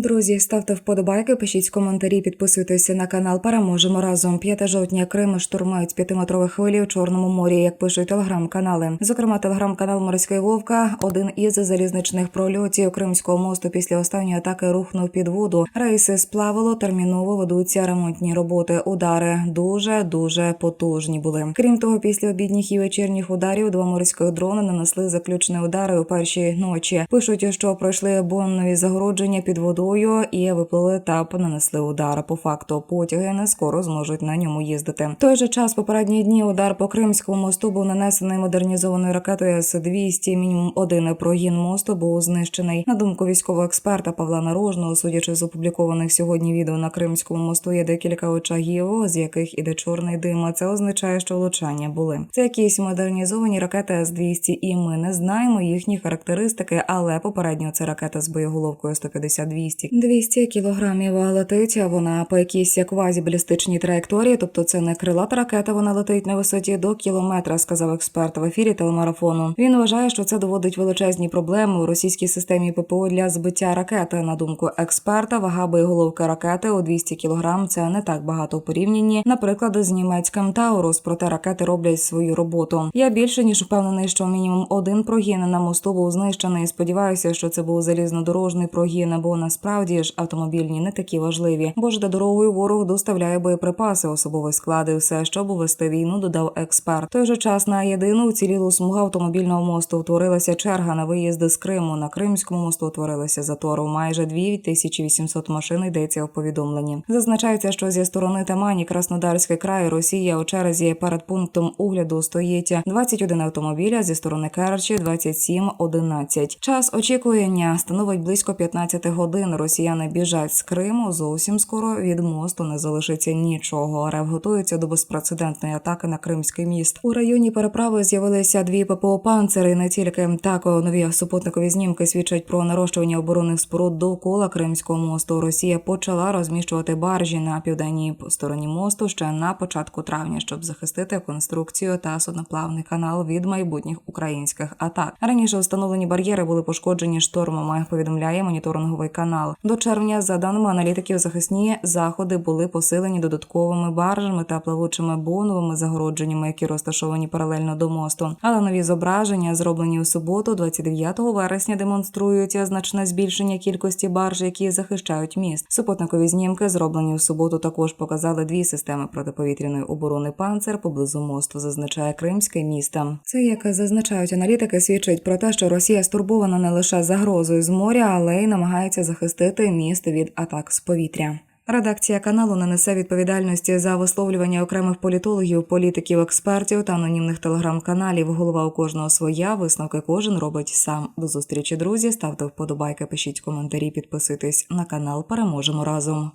Друзі, ставте вподобайки, пишіть коментарі, підписуйтеся на канал. Переможемо разом. 5 жовтня Крим штурмують п'ятиметрові хвилі у Чорному морі, як пишуть телеграм-канали. Зокрема, телеграм-канал Морський Вовка один із залізничних прольотів Кримського мосту після останньої атаки рухнув під воду. Рейси сплавило, терміново ведуться ремонтні роботи. Удари дуже дуже потужні були. Крім того, після обідніх і вечірніх ударів два морських дрони нанесли заключні удари у першій ночі. Пишуть, що пройшли боннові загородження під водою і виплили та нанесли удар. По факту потяги не скоро зможуть на ньому їздити. В той же час попередні дні удар по Кримському мосту був нанесений модернізованою ракетою С-200. Мінімум один прогін мосту був знищений. На думку військового експерта Павла Нарожного, судячи з опублікованих сьогодні відео на Кримському мосту, є декілька очагів, з яких іде чорний дим. А Це означає, що влучання були. Це якісь модернізовані ракети С-200, і ми не знаємо їхні характеристики, але попередньо це ракета з боєголовкою 150-200. 200 кілограмів летить. Вона по якійсь квазібалістичній траєкторії, тобто це не крилата ракета. Вона летить на висоті до кілометра, сказав експерт в ефірі телемарафону. Він вважає, що це доводить величезні проблеми у російській системі ППО для збиття ракети. На думку експерта, вага боєголовки ракети у 200 кілограм – це не так багато у порівнянні, наприклад, з німецьким Таурус. Проте ракети роблять свою роботу. Я більше ніж впевнений, що мінімум один прогін на мосту був знищений. Сподіваюся, що це був залізнодорожний прогін, або насправді ж автомобільні не такі важливі, бо ж до дорогою ворог доставляє боєприпаси, особовий склад і все, щоб увести війну, додав експерт. Той же час на єдину уцілілу смугу автомобільного мосту утворилася черга на виїзди з Криму. На Кримському мосту утворилися затору. Майже 2800 машин йдеться у повідомленні. Зазначається, що зі сторони Тамані, Краснодарський край, Росія у черзі перед пунктом огляду стоїть 21 автомобіля зі сторони Керчі, 27 11. Час очікування становить близько 15 годин. Росіяни біжать з Криму. Зовсім скоро від мосту не залишиться нічого. РФ готується до безпрецедентної атаки на Кримський міст. У районі переправи з'явилися дві ППО панцири. Не тільки так нові супутникові знімки свідчать про нарощування оборонних споруд довкола Кримського мосту. Росія почала розміщувати баржі на південній стороні мосту ще на початку травня, щоб захистити конструкцію та судноплавний канал від майбутніх українських атак. Раніше встановлені бар'єри були пошкоджені штормами. Повідомляє моніторинговий канал. До червня, за даними аналітиків, захисні заходи були посилені додатковими баржами та плавучими боновими загородженнями, які розташовані паралельно до мосту. Але нові зображення, зроблені у суботу, 29 вересня, демонструють значне збільшення кількості барж, які захищають міст. Супутникові знімки, зроблені у суботу, також показали дві системи протиповітряної оборони панцер поблизу мосту. Зазначає Кримське місто. Це як зазначають аналітики, свідчить про те, що Росія стурбована не лише загрозою з моря, але й намагається захистити міст від атак з повітря. Редакція каналу не несе відповідальності за висловлювання окремих політологів, політиків, експертів та анонімних телеграм-каналів. Голова у кожного своя. Висновки кожен робить сам. До зустрічі, друзі. Ставте вподобайки, пишіть коментарі, підписуйтесь на канал. Переможемо разом.